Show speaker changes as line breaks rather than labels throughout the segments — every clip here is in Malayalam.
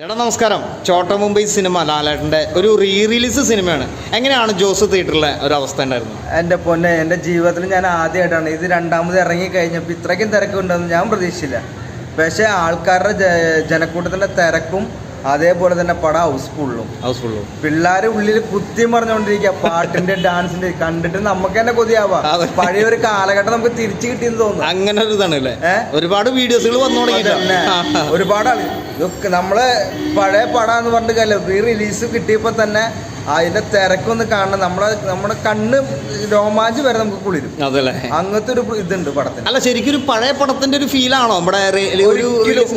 ചേട്ടാ നമസ്കാരം. ചോട്ട മുംബൈ സിനിമ ലാലേട്ടന്റെ ഒരു റീ റിലീസ് സിനിമയാണ്. എങ്ങനെയാണ് ജോസ് തിയേറ്ററിലെ ഒരു അവസ്ഥ ഉണ്ടായിരുന്നു
എന്റെ പൊന്നെ എന്റെ ജീവിതത്തിൽ ഞാൻ ആദ്യമായിട്ടാണ്. ഇത് രണ്ടാമത് ഇറങ്ങി കഴിഞ്ഞപ്പോൾ ഇത്രയ്ക്കും തിരക്കുണ്ടെന്ന് ഞാൻ പ്രതീക്ഷിച്ചില്ല. പക്ഷേ ആൾക്കാരുടെ ജനക്കൂട്ടത്തിന്റെ തിരക്കും അതേപോലെ തന്നെ പടം ഹൗസ്ഫുള്ളും.
ഹൗസ്ഫുള്ളും.
പിള്ളേര് ഉള്ളിൽ കുത്തി മറിഞ്ഞുകൊണ്ടിരിക്കുക പാട്ടിന്റെ ഡാൻസിന്റെ കണ്ടിട്ട് നമുക്ക് തന്നെ കൊതിയാവാ. പഴയ ഒരു കാലഘട്ടം നമുക്ക് തിരിച്ചു കിട്ടിയെന്ന് തോന്നുന്നു.
അങ്ങനെ ഒരു ഇതാണ് അല്ലേ? ഒരുപാട് വീഡിയോസുകൾ വന്നു. തുടങ്ങിയിട്ടുണ്ട്
ഒരുപാട് ആൾ ഇതൊക്കെ നമ്മൾ പഴയ പടം എന്ന് പറഞ്ഞിട്ട് റീ റിലീസ് കിട്ടിയപ്പോ തന്നെ അതിന്റെ തിരക്കൊന്ന് കാണണം. നമ്മളെ നമ്മുടെ കണ്ണ് രോമാഞ്ചം വരെ നമുക്ക് കുളിരും.
അതല്ലേ?
അങ്ങനത്തെ ഒരു ഇതുണ്ട് പടത്തിന്.
അല്ല ശരിക്കും ഒരു പഴയ പടത്തിന്റെ ഒരു ഫീലാണോ നമ്മുടെ ഒരു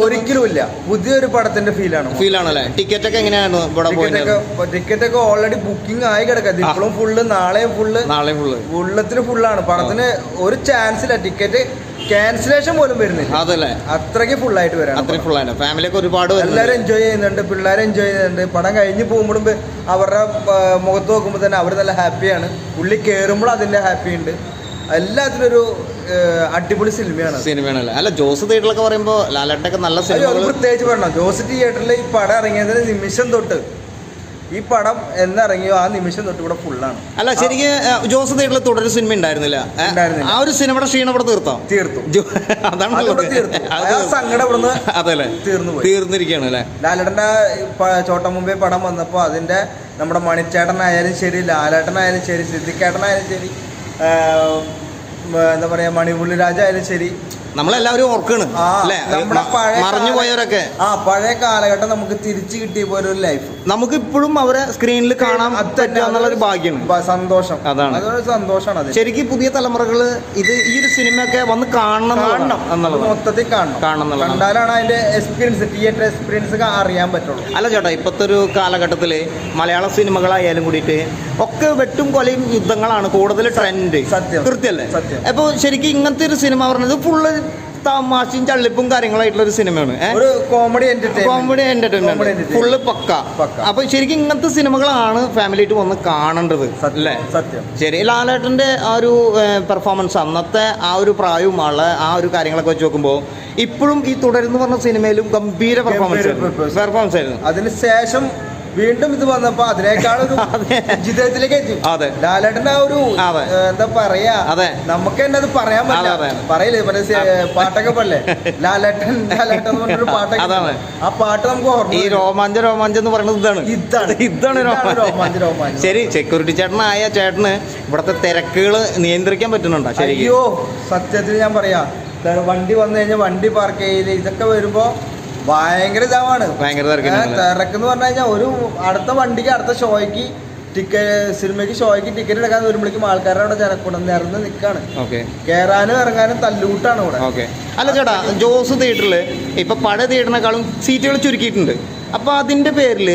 ഒരിക്കലും ഇല്ല. പുതിയൊരു പടത്തിന്റെ ഫീലാണ്
ഫീലാണല്ലേ ടിക്കറ്റ് ഒക്കെ എങ്ങനെയാണ്
ടിക്കറ്റ് ഒക്കെ ഓൾറെഡി ബുക്കിംഗ് ആയി കിടക്കാം. ഇപ്പോഴും ഫുള്ള് നാളെയും ഫുള്ള്
നാളെയും ഫുള്ള്
ഫുള്ളത്തിന് ഫുള്ളാണ് പടത്തിന് ഒരു ചാൻസ് ഇല്ല. ടിക്കറ്റ് ക്യാൻസലേഷൻ പോലും വരുന്നില്ല.
അതല്ലേ?
അത്രയ്ക്ക് ഫുൾ ആയിട്ട് വരാം
അത്രയും ഫുള്ളാണ് ഫാമിലിയൊക്കെ ഒരുപാട് വരുന്നുണ്ട്.
എല്ലാവരും എൻജോയ് ചെയ്യുന്നുണ്ട് പിള്ളേർ എൻജോയ് ചെയ്യുന്നുണ്ട്. പടം കഴിഞ്ഞ് പോകുമ്പോഴും അവരുടെ ആ, മുഖത്ത് നോക്കുമ്പോൾ തന്നെ അവർ നല്ല ഹാപ്പിയാണ് ഉള്ളി കയറുമ്പോൾ അതിന്റെ ഹാപ്പി ഉണ്ട്. എല്ലാത്തിനും ഒരു ആ, അടിപൊളി സിനിമയാണ് അത്.
സിനിമയാണല്ലേ? അല്ല ജോസ് തിയേറ്ററിലൊക്കെ പറയുമ്പോൾ ലാലേട്ടൊക്കെ നല്ല
അയ്യോ അത്
സിനിമകൾ
പ്രത്യേകിച്ച് പറയണം ജോസ് തിയേറ്ററിൽ ഈ പടം ഇറങ്ങിയതിന് നിമിഷം തൊട്ട് ഈ പടം എന്നിറങ്ങിയോ ആ നിമിഷം തൊട്ട് ഇവിടെ ഫുള്ളാണ്
അല്ല ശരിക്കും ജോസ് തിയേറ്ററിൽ തുടരു സിനിമ ഉണ്ടായിരുന്നില്ല. ആ ഒരു സിനിമയുടെ ക്ഷീണം ഇവിടെ തീർത്തോ?
തീർത്തു.
അതാണ്
സങ്കടം ഇവിടുന്ന്
അതല്ലേ?
തീർന്നു
തീർന്നിരിക്കുകയാണ് അല്ലേ?
ലാലേട്ടന്റെ ചോട്ടം മുമ്പേ പടം വന്നപ്പോൾ അതിന്റെ നമ്മുടെ മണിച്ചേട്ടനായാലും ശരി ലാലേട്ടനായാലും ശരി സിദ്ധിക്കേട്ടനായാലും ശരി എന്താ പറയുക മണിപുള്ളി രാജായാലും ശരി
നമ്മളെല്ലാവരും ഓർക്കാണ് അല്ലേ? മറഞ്ഞു പോയവരൊക്കെ.
ആ പഴയ കാലഘട്ടം നമുക്ക് തിരിച്ചു കിട്ടിയ പോലെ ഒരു ലൈഫ്
നമുക്ക് ഇപ്പോഴും അവരെ സ്ക്രീനിൽ കാണാൻ പറ്റുക എന്നുള്ളൊരു ഭാഗ്യമാണ്.
സന്തോഷം.
അതാണ്.
അതൊരു സന്തോഷമാണ്
ശരിക്കും പുതിയ തലമുറകൾ ഇത് ഈ ഒരു സിനിമയൊക്കെ വന്ന് കാണണം
കാണണം.
എന്നുള്ളത്
മൊത്തത്തിൽ കാണണം.
കാണണം
കണ്ടാലാണ് അതിന്റെ എക്സ്പീരിയൻസ് തിയേറ്റർ എക്സ്പീരിയൻസ് അറിയാൻ പറ്റുള്ളൂ.
അല്ല ചേട്ടാ ഇപ്പോഴത്തെ ഒരു കാലഘട്ടത്തിൽ മലയാള സിനിമകളായാലും കൂടിയിട്ട് ഒക്കെ വെട്ടും കൊലയും യുദ്ധങ്ങളാണ് കൂടുതൽ ട്രെൻഡ്
സത്യം.
കൃത്യല്ലേ?
സത്യം.
അപ്പോൾ ശരിക്കും ഇങ്ങനത്തെ ഒരു സിനിമ പറഞ്ഞത് ഫുള്ള് തമാശയും ചള്ളിപ്പും കാര്യങ്ങളായിട്ടുള്ള ഒരു സിനിമയാണ്.
ഒരു കോമഡി
കോമഡി എന്റർടൈൻമെന്റ് ഫുള്ള് പക്ക. അപ്പൊ ശരിക്കും ഇങ്ങനത്തെ സിനിമകളാണ് ഫാമിലി ആയിട്ട് വന്ന് കാണേണ്ടത് അല്ലേ?
സത്യം.
ശരി ലാലേട്ടന്റെ ആ ഒരു പെർഫോമൻസ് അന്നത്തെ ആ ഒരു പ്രായവും ആളെ ആ ഒരു കാര്യങ്ങളൊക്കെ വെച്ച് നോക്കുമ്പോൾ ഇപ്പോഴും ഈ തുടരുന്നു പറഞ്ഞ സിനിമയിലും ഗംഭീര പെർഫോമൻസ് പെർഫോമൻസ് ആയിരുന്നു.
അതിന് ശേഷം വീണ്ടും ഇത് വന്നപ്പോ അതിനേക്കാളും
അതെ.
വിജിതത്തിലേക്ക് എത്തി.
അതെ.
ലാലേട്ടന്റെ ആ ഒരു എന്താ പറയാ?
അതെ.
നമുക്ക് തന്നെ അത് പറയാൻ പറ്റില്ല. പറയില്ലേ? മറ്റേ പാട്ടൊക്കെ പോലെ ലാലേട്ടൻ ലാലേട്ടൻ എന്ന് പറഞ്ഞൊരു പാട്ടൊക്കെ
അതാണ്.
ആ പാട്ട് നമുക്ക് ഓർമ്മ
ഈ രോമാഞ്ച രോമാഞ്ച എന്ന് പറയുന്നത് ഇതാണ്.
ഇതാണ്.
ഇതാണ്
രോമാഞ്ച.
രോമാഞ്ചം
രോമാഞ്ചം.
ശരി സെക്യൂരിറ്റി ചേട്ടനായ ചേട്ടന് ഇവിടത്തെ തിരക്കുകൾ നിയന്ത്രിക്കാൻ പറ്റുന്നുണ്ടോ? ശരി
അയ്യോ സത്യത്തിൽ ഞാൻ പറയാ. വണ്ടി വന്നു കഴിഞ്ഞാൽ വണ്ടി പാർക്ക് ചെയ്യൽ. ഇതൊക്കെ വരുമ്പോ ഭയങ്കര ഇതാവാണ്
ഭയങ്കര
തിരക്കെന്ന് പറഞ്ഞു കഴിഞ്ഞാൽ ഒരു അടുത്ത വണ്ടിക്ക് അടുത്ത ഷോയ്ക്ക് ടിക്കറ്റ് സിനിമയ്ക്ക് ഷോയ്ക്ക് ടിക്കറ്റ് എടുക്കാൻ വരുമ്പോഴേക്കും ആൾക്കാരുടെ അവിടെ ജനക്കൂടം നിറഞ്ഞ് നിൽക്കാണ്
ഓക്കെ.
കയറാനും ഇറങ്ങാനും തല്ലൂട്ടാണ് ഇവിടെ.
ഓക്കെ. അല്ല ചേട്ടാ ജോസ് തിയേറ്ററിൽ ഇപ്പൊ പഴയ തിയേറ്ററിനെക്കാളും സീറ്റുകൾ ചുരുക്കിയിട്ടുണ്ട്. അപ്പൊ അതിന്റെ പേരിൽ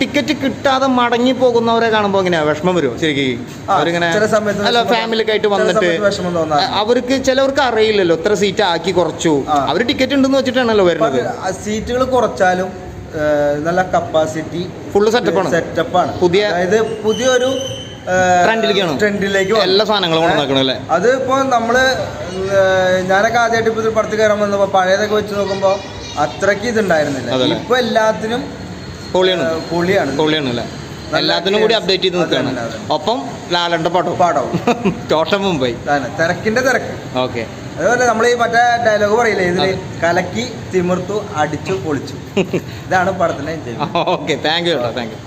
ടിക്കറ്റ് കിട്ടാതെ മടങ്ങി പോകുന്നവരെ കാണുമ്പോൾ എങ്ങനെയാ? വിഷമം വരുമോ ശരിക്കും? അവരിങ്ങനെ അല്ല ഫാമിലി ആയിട്ട് വന്നിട്ട് അവർക്ക് ചിലവർക്ക് അറിയില്ലല്ലോ ഇത്ര സീറ്റ് ആക്കി കുറച്ചു. അവർ ടിക്കറ്റ് ഉണ്ടെന്ന് വെച്ചിട്ടാണല്ലോ വരുന്നത്.
സീറ്റുകൾ കുറച്ചാലും നല്ല കപ്പാസിറ്റി
ഫുള്ള് സെറ്റപ്പ്
ആണ്.
പുതിയ-
അതായത് പുതിയൊരു
ട്രെൻഡിലേക്കാണ്.
ട്രെൻഡിലേക്ക്
എല്ലാ സാധനങ്ങളും കൊണ്ട് അല്ലേ?
അത് ഇപ്പോൾ നമ്മൾ ഞാനൊക്കെ ആദ്യമായിട്ട് ഇപ്പോൾ ഒരു പടത്തിൽ കയറാൻ വന്നപ്പോ പഴയതൊക്കെ വെച്ച് നോക്കുമ്പോൾ അത്രയ്ക്ക് ഇതുണ്ടായിരുന്നില്ല. ഇപ്പൊ എല്ലാത്തിനും
പൊളിയാണ്.
പൊളിയാണ്.
പൊളിയാണ് അല്ലേ? എല്ലാത്തിനും കൂടി അപ്ഡേറ്റ് ചെയ്ത് നിൽക്കുകയാണ്. ഒപ്പം ലാലന്റെ പാട്ടോ.
പാടോ
ടോട്ടം മുംബൈ.
തിരക്കിന്റെ തിരക്ക്.
ഓക്കെ.
അതുപോലെ നമ്മൾ ഈ മറ്റേ ഡയലോഗ് പറയില്ലേ? ഇതിൽ കലക്കി തിമിർത്തു അടിച്ചു പൊളിച്ചു. ഇതാണ് പടത്തിന്റെ
okay. Thank you thank you